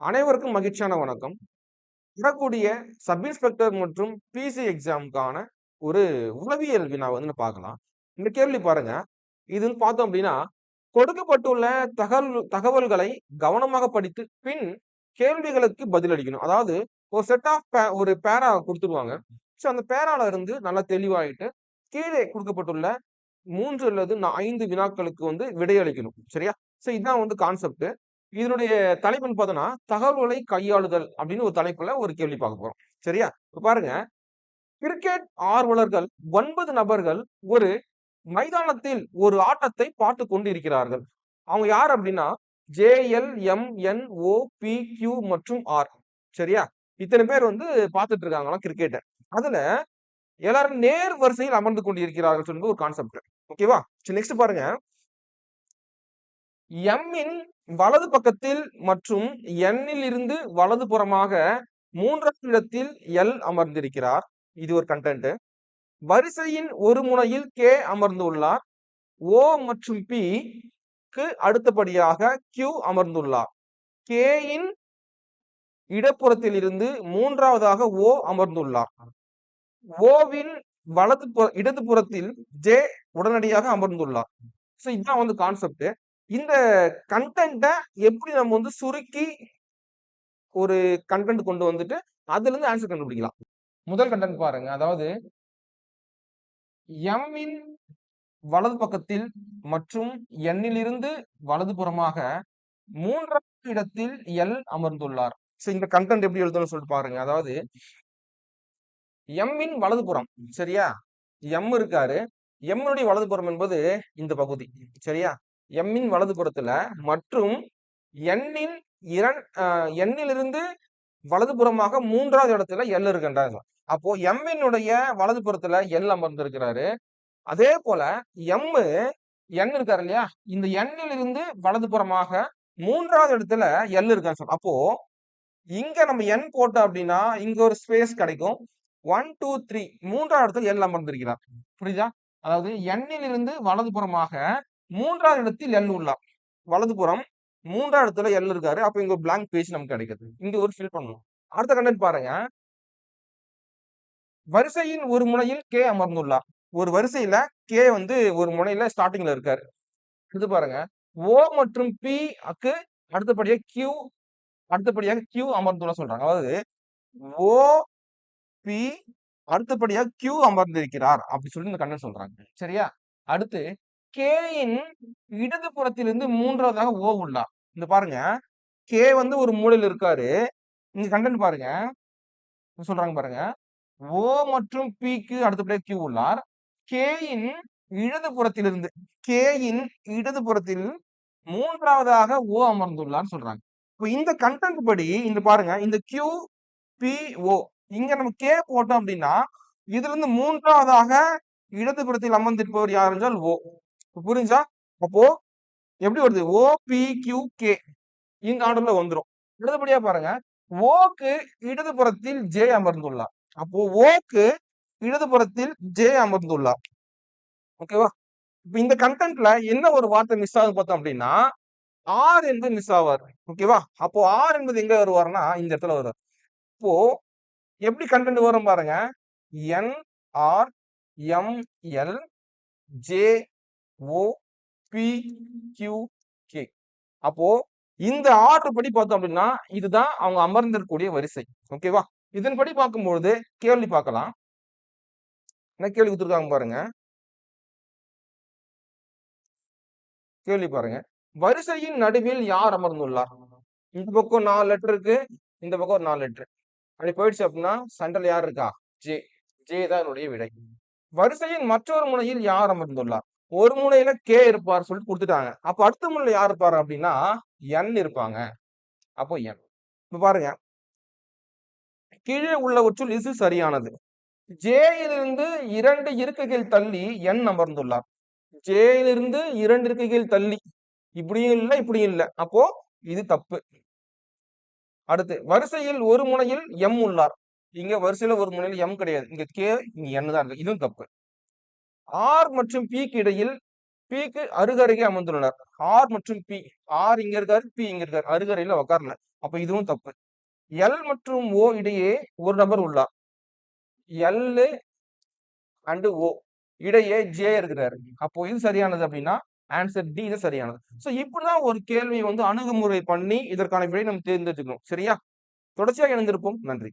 அனைவருக்கும் மகிழ்ச்சியான வணக்கம். வரக்கூடிய சப் இன்ஸ்பெக்டர் மற்றும் பிசி எக்ஸாமுக்கான ஒரு உளவியல் வினா வந்து பார்க்கலாம். இந்த கேள்வி பாருங்க. இதுன்னு பார்த்தோம் அப்படின்னா கொடுக்கப்பட்டுள்ள தகவல் தகவல்களை கவனமாக படித்து பின் கேள்விகளுக்கு பதிலளிக்கணும் அதாவது ஒரு செட் ஆஃப் ஒரு பேரா கொடுத்துருவாங்க. ஸோ அந்த பேரால இருந்து நல்லா தெளிவாயிட்டு கீழே கொடுக்கப்பட்டுள்ள மூன்று அல்லது ஐந்து வினாக்களுக்கு வந்து விடையளிக்கணும். சரியா? ஸோ இதுதான் வந்து கான்செப்ட் இதனுடைய தலைப்புன்னு பார்த்தோம்னா தகவல்களை கையாளுதல் அப்படின்னு ஒரு தலைப்புல ஒரு கேள்வி பார்க்க போறோம். சரியா? இப்ப பாருங்க. கிரிக்கெட் ஆர்வலர்கள் ஒன்பது நபர்கள் ஒரு மைதானத்தில் ஒரு ஆட்டத்தை பார்த்து கொண்டு இருக்கிறார்கள் அவங்க யார் அப்படின்னா JL M N O P Q மற்றும் ஆர். சரியா? இத்தனை பேர் வந்து பார்த்துட்டு இருக்காங்களாம் கிரிக்கெட்டை அதுல எல்லாரும் நேர் வரிசையில் அமர்ந்து கொண்டு இருக்கிறார்கள் சொல்லுங்க ஒரு கான்செப்ட் ஓகேவா? சரி நெக்ஸ்ட் பாருங்க. எம்மின் வலது பக்கத்தில் மற்றும் எண்ணில் இருந்து வலது புறமாக மூன்றாவது இடத்தில் எல் அமர்ந்திருக்கிறார். இது ஒரு கண்டென்ட் வரிசையின் ஒரு முனையில் கே அமர்ந்துள்ளார். ஓ மற்றும் பி க்கு அடுத்தபடியாக கியூ அமர்ந்துள்ளார். கேயின் இடப்புறத்தில் இருந்து மூன்றாவதாக ஓ அமர்ந்துள்ளார். ஓவின் வலது புற இடது புறத்தில் ஜே உடனடியாக அமர்ந்துள்ளார். ஸோ இதுதான் வந்து கான்செப்ட் இந்த கண்டென்ட்டை எப்படி நம்ம வந்து சுருக்கி ஒரு கண்டென்ட் கொண்டு வந்துட்டு அதுல இருந்து ஆன்சர் கண்டுபிடிக்கலாம். முதல் கண்டென்ட் பாருங்க. அதாவது எம்மின் வலது பக்கத்தில் மற்றும் எண்ணிலிருந்து வலது புறமாக மூன்றாவது இடத்தில் எல் அமர்ந்துள்ளார். ஸோ இந்த கண்டென்ட் எப்படி எழுதணும்னு சொல்லிட்டு பாருங்க. அதாவது எம்மின் வலது புறம். சரியா? எம் இருக்காரு. எம்னுடைய வலது புறம் என்பது இந்த பகுதி. சரியா? எம்மின் வலது புறத்துல மற்றும் எண்ணின் இரண் எண்ணிலிருந்து வலது புறமாக மூன்றாவது இடத்துல எல் இருக்கின்றாங்க. அப்போ எம்மினுடைய வலது புறத்துல எல் அமர்ந்திருக்கிறாரு. அதே போல எம் எண் இருக்காரு இல்லையா? இந்த எண்ணிலிருந்து வலது புறமாக மூன்றாவது இடத்துல எல் இருக்காங்க சார் அப்போ இங்க நம்ம எண் போட்டோம் அப்படின்னா இங்க ஒரு ஸ்பேஸ் கிடைக்கும். ஒன் டூ த்ரீ மூன்றாவது இடத்துல எல் அமர்ந்திருக்கிறார். புரியுதா? அதாவது எண்ணிலிருந்து வலது புறமாக மூன்றாவது இடத்தில் எல் உள்ளார் வலது புறம் மூன்றாவது இடத்துல எல் இருக்காரு. அப்ப இங்க பிளாங்க் பேஜ் நமக்கு கிடைக்குது. இங்க ஒரு ஃபில் பண்ணலாம். அடுத்த கண்டென்ட் பாருங்க. வரிசையின் ஒரு முனையில் கே அமர்ந்துள்ளார். ஒரு வரிசையில கே வந்து ஒரு முனையில ஸ்டார்டிங்ல இருக்காரு. இது பாருங்க. ஓ மற்றும் பி அக்கு அடுத்தபடியாக கியூ அடுத்தபடியாக கியூ அமர்ந்துள்ள சொல்றாங்க. அதாவது ஓ பி அடுத்தபடியாக கியூ அமர்ந்திருக்கிறார். அப்படி சொல்லி இந்த கண்ணன் சொல்றாங்க. சரியா? அடுத்து கேயின் இடது புறத்திலிருந்து மூன்றாவதாக ஓ உள்ளார் இந்த பாருங்க. கே வந்து ஒரு மூலையில் இருக்காரு. இங்க கண்டென்ட் பாருங்க. சொல்றாங்க பாருங்க. ஓ மற்றும் பிக்கு அடுத்தபடியாக கியூ உள்ளார். கேயின் இடது புறத்திலிருந்து கேயின் இடது புறத்தில் மூன்றாவதாக ஓ அமர்ந்துள்ளார் சொல்றாங்க. இப்போ இந்த கண்டென்ட் படி இந்த பாருங்க. இந்த கியூ பி ஓ இங்க நம்ம கே போட்டோம் அப்படின்னா இதுல இருந்து மூன்றாவதாக இடதுபுறத்தில் அமர்ந்திருப்பவர் யார் என்றால் ஓ. புரிஞ்சா அப்போ எப்படி வருது? ஓ கே இந்த ஆர்டர்ல வந்துரும். இடதுபடியா பாருங்க. ஓக்கு இடதுபுறத்தில் ஜே அமர்ந்துள்ளார். அப்போ ஓக்கு இடதுபுறத்தில் ஜே அமர்ந்துள்ளார். ஓகேவா இப்ப இந்த கண்டென்ட்ல என்ன ஒரு வார்த்தை மிஸ் ஆகுது பார்த்தோம் அப்படின்னா ஆர் என்பது மிஸ் ஆவார். ஓகேவா அப்போ ஆர் என்பது எங்க வருவார்னா இந்த இடத்துல வருவார். இப்போ எப்படி கண்டென்ட் வரும் பாருங்க. N R M L J O P Q K. அப்போ இந்த ஆர்டர் படி பார்த்தோம் அப்படின்னா இதுதான் அவங்க அமர்ந்திருக்கக்கூடிய வரிசை. ஓகேவா இதன்படி பார்க்கும்பொழுது கேள்வி பார்க்கலாம். என்ன கேள்வி கொடுத்துருக்காங்க பாருங்க. கேள்வி பாருங்க. வரிசையின் நடுவில் யார் அமர்ந்துள்ளார்? இந்த பக்கம் நாலு லெட்டர் இருக்கு. இந்த பக்கம் ஒரு நாலு லெட்டர் அப்படி போயிடுச்சு அப்படின்னா சென்டர்ல யார் இருக்கா? ஜே. ஜே தான் என்னுடைய விடை. வரிசையின் மற்றொரு முனையில் யார் அமர்ந்துள்ளார்? ஒரு முனையில கே இருப்பார் சொல்லிட்டு கொடுத்துட்டாங்க. அப்ப அடுத்த முனையில யார் இருப்பாரு அப்படின்னா என் இருப்பாங்க. அப்போ என் இப்ப பாருங்க. கீழே உள்ளவற்றுள் இசு சரியானது. ஜேயிலிருந்து இரண்டு இருக்கைகள் தள்ளி என் அமர்ந்துள்ளார். ஜேயிலிருந்து இரண்டு இருக்கைகள் தள்ளி. இப்படியும் இல்லை இப்படியும் இல்லை. அப்போ இது தப்பு. அடுத்து வரிசையில் ஒரு முனையில் எம் உள்ளார். இங்க வரிசையில ஒரு முனையில் எம் கிடையாது. இங்க கே இங்க என் தான் இருக்கு. இதுவும் தப்பு. ஆர் மற்றும் பிக்கு இடையில் பிக்கு அருகருகே அமர்ந்துள்ளனர். ஆர் மற்றும் பி ஆர் இங்க இருக்காரு பி இங்க இருக்காரு அருகரையில உட்காரல அப்ப இதுவும் தப்பு. எல் மற்றும் ஓ இடையே ஒரு நபர் உள்ளார். எல் அண்டு ஓ இடையே ஜே இருக்கிறாரு. அப்போ இது சரியானது அப்படின்னா ஆன்சர் டி இது சரியானது. சோ இப்படிதான் ஒரு கேள்வியை வந்து அணுகுமுறை பண்ணி இதற்கான விடை நம்ம தேர்ந்தெடுக்கணும் சரியா? தொடர்ச்சியாக இணைந்திருப்போம். நன்றி.